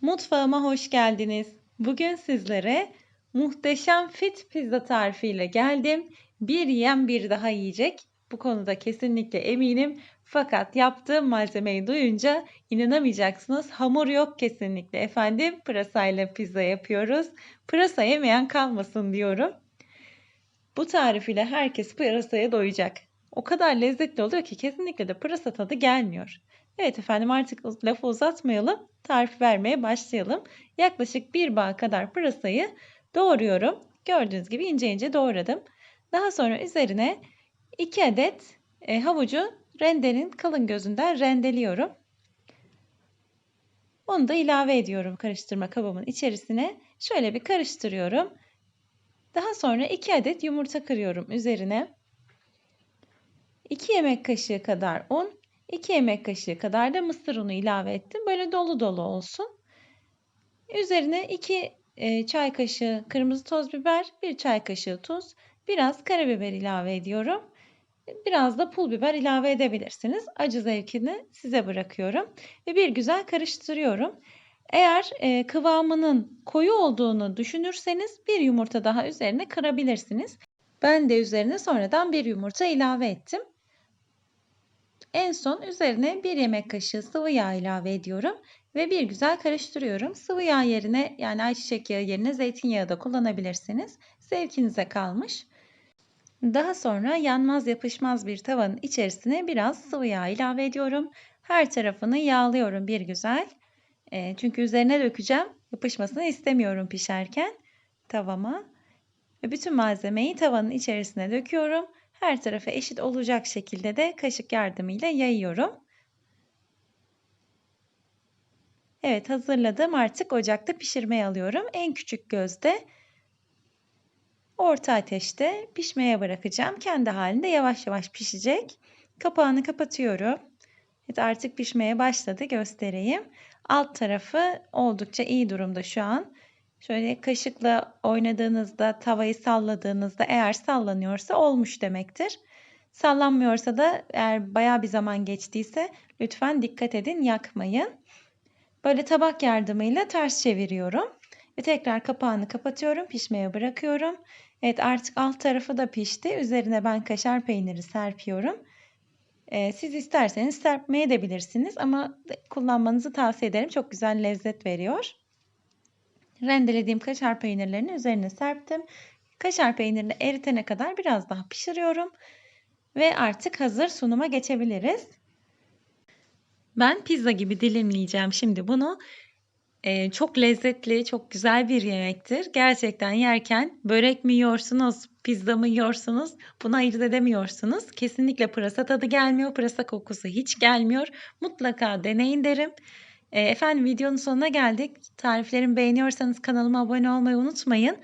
Mutfağıma hoş geldiniz. Bugün sizlere muhteşem fit pizza tarifiyle geldim. Bir yiyen bir daha yiyecek. Bu konuda kesinlikle eminim. Fakat yaptığım malzemeyi duyunca inanamayacaksınız. Hamur yok kesinlikle efendim. Pırasayla pizza yapıyoruz. Pırasa yemeyen kalmasın diyorum. Bu tarif ile herkes pırasaya doyacak. O kadar lezzetli oluyor ki kesinlikle de pırasa tadı gelmiyor. Evet efendim artık lafı uzatmayalım. Tarif vermeye başlayalım. Yaklaşık bir bağ kadar pırasayı doğruyorum. Gördüğünüz gibi ince ince doğradım. Daha sonra üzerine 2 adet e, havucu rendenin kalın gözünden rendeliyorum. Onu da ilave ediyorum karıştırma kabımın içerisine. Şöyle bir karıştırıyorum. Daha sonra 2 adet yumurta kırıyorum üzerine. 2 yemek kaşığı kadar un, 2 yemek kaşığı kadar da mısır unu ilave ettim. Böyle dolu dolu olsun. Üzerine 2 e, çay kaşığı kırmızı toz biber, 1 çay kaşığı tuz, biraz karabiber ilave ediyorum. Biraz da pul biber ilave edebilirsiniz. Acı zevkini size bırakıyorum. Ve bir güzel karıştırıyorum. Eğer e, kıvamının koyu olduğunu düşünürseniz bir yumurta daha üzerine kırabilirsiniz. Ben de üzerine sonradan bir yumurta ilave ettim. En son üzerine bir yemek kaşığı sıvı yağ ilave ediyorum ve bir güzel karıştırıyorum. Sıvı yağ yerine yani ayçiçek yağı yerine zeytinyağı da kullanabilirsiniz. Zevkinize kalmış. Daha sonra yanmaz yapışmaz bir tavanın içerisine biraz sıvı yağ ilave ediyorum. Her tarafını yağlıyorum bir güzel. E, çünkü üzerine dökeceğim. Yapışmasını istemiyorum pişerken tavama. Bütün malzemeyi tavanın içerisine döküyorum. Her tarafa eşit olacak şekilde de kaşık yardımıyla yayıyorum. Evet hazırladım. Artık ocakta pişirmeye alıyorum. En küçük gözde orta ateşte pişmeye bırakacağım. Kendi halinde yavaş yavaş pişecek. Kapağını kapatıyorum. Evet artık pişmeye başladı. Göstereyim. Alt tarafı oldukça iyi durumda şu an. Şöyle kaşıkla oynadığınızda, tavayı salladığınızda eğer sallanıyorsa olmuş demektir. Sallanmıyorsa da eğer baya bir zaman geçtiyse lütfen dikkat edin yakmayın. Böyle tabak yardımıyla ters çeviriyorum. Ve tekrar kapağını kapatıyorum, pişmeye bırakıyorum. Evet artık alt tarafı da pişti. Üzerine ben kaşar peyniri serpiyorum. Ee, siz isterseniz serpmeye de bilirsiniz ama kullanmanızı tavsiye ederim. Çok güzel lezzet veriyor. Rendelediğim kaşar peynirlerini üzerine serptim. Kaşar peynirini eritene kadar biraz daha pişiriyorum. Ve artık hazır sunuma geçebiliriz. Ben pizza gibi dilimleyeceğim şimdi bunu. Ee, çok lezzetli, çok güzel bir yemektir. Gerçekten yerken börek mi yiyorsunuz, pizza mı yiyorsunuz bunu ayırt edemiyorsunuz. Kesinlikle pırasa tadı gelmiyor, pırasa kokusu hiç gelmiyor. Mutlaka deneyin derim. Ee, efendim videonun sonuna geldik. Tariflerimi beğeniyorsanız kanalıma abone olmayı unutmayın.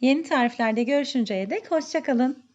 Yeni tariflerde görüşünceye dek hoşçakalın.